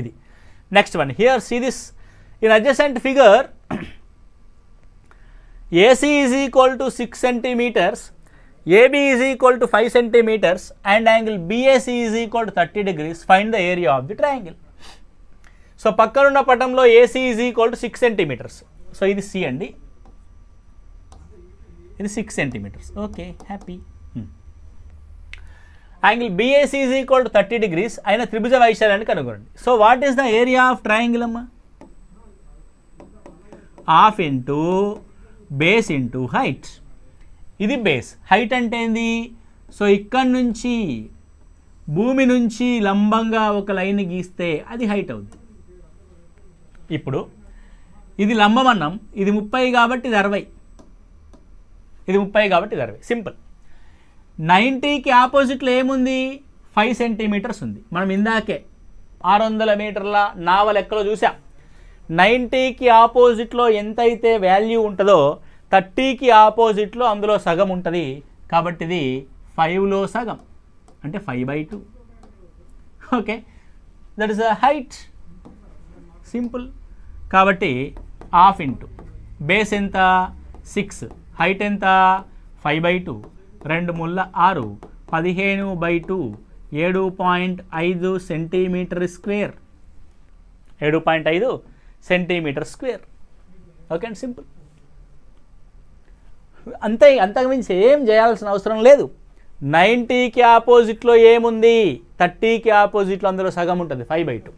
ఇది. Next one here see this in adjacent figure AC is equal to six centimetres AB is equal to five centimetres and angle BSC is equal to thirty degrees find the area of the triangle so పక్కనున్న పటంలో AC is equal to six centimetres so ఇది C అండి. ఇది six centimetres okay happy angle BAC is equal to thirty degrees అయిన త్రిభుజ వైశాల్యాన్ని కనుగొనండి. So what is the area of triangle అమ్మా? Half into base into height ఇది base height అంటే ఏంది? సో ఇక్కడి నుంచి భూమి నుంచి లంబంగా ఒక లైన్ గీస్తే అది హైట్ అవుద్ది. ఇప్పుడు ఇది లంబం ఇది ముప్పై కాబట్టి ఇది అరవై. ఇది ముప్పై కాబట్టి ఇది అరవై. సింపుల్ నైంటీకి ఆపోజిట్లో ఏముంది? ఫైవ్ సెంటీమీటర్స్ ఉంది. మనం ఇందాకే ఆరు వందల మీటర్ల నావ లెక్కలో చూసాం నైంటీకి ఆపోజిట్లో ఎంతైతే వాల్యూ ఉంటుందో థర్టీకి ఆపోజిట్లో అందులో సగం ఉంటుంది. కాబట్టి ఇది ఫైవ్లో సగం. అంటే five by two. Okay? That is a height simple కాబట్టి హాఫ్ ఇంటూ. బేస్ ఎంత? సిక్స్. హైట్ ఎంత? Five by two. రెండు ముళ్ళ ఆరు పదిహేను బై టూ ఏడు పాయింట్ ఐదు సెంటీమీటర్ స్క్వేర్. ఏడు పాయింట్ ఐదు centimetre square. Okay and simple. అంతే అంతకుమించి ఏం చేయాల్సిన అవసరం లేదు. నైంటీకి ఆపోజిట్లో ఏముంది? థర్టీకి ఆపోజిట్లో అందులో సగం ఉంటుంది five by two.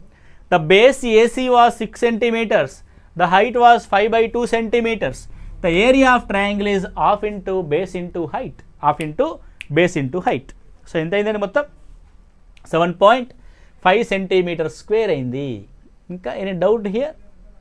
The base AC was six centimetres the height was five by two centimetres the area of triangle is half into base into height half into base into height so ఎంత అయిందండి మొత్తం? Seven point five centimetre square అయింది. ఇంకా any doubt here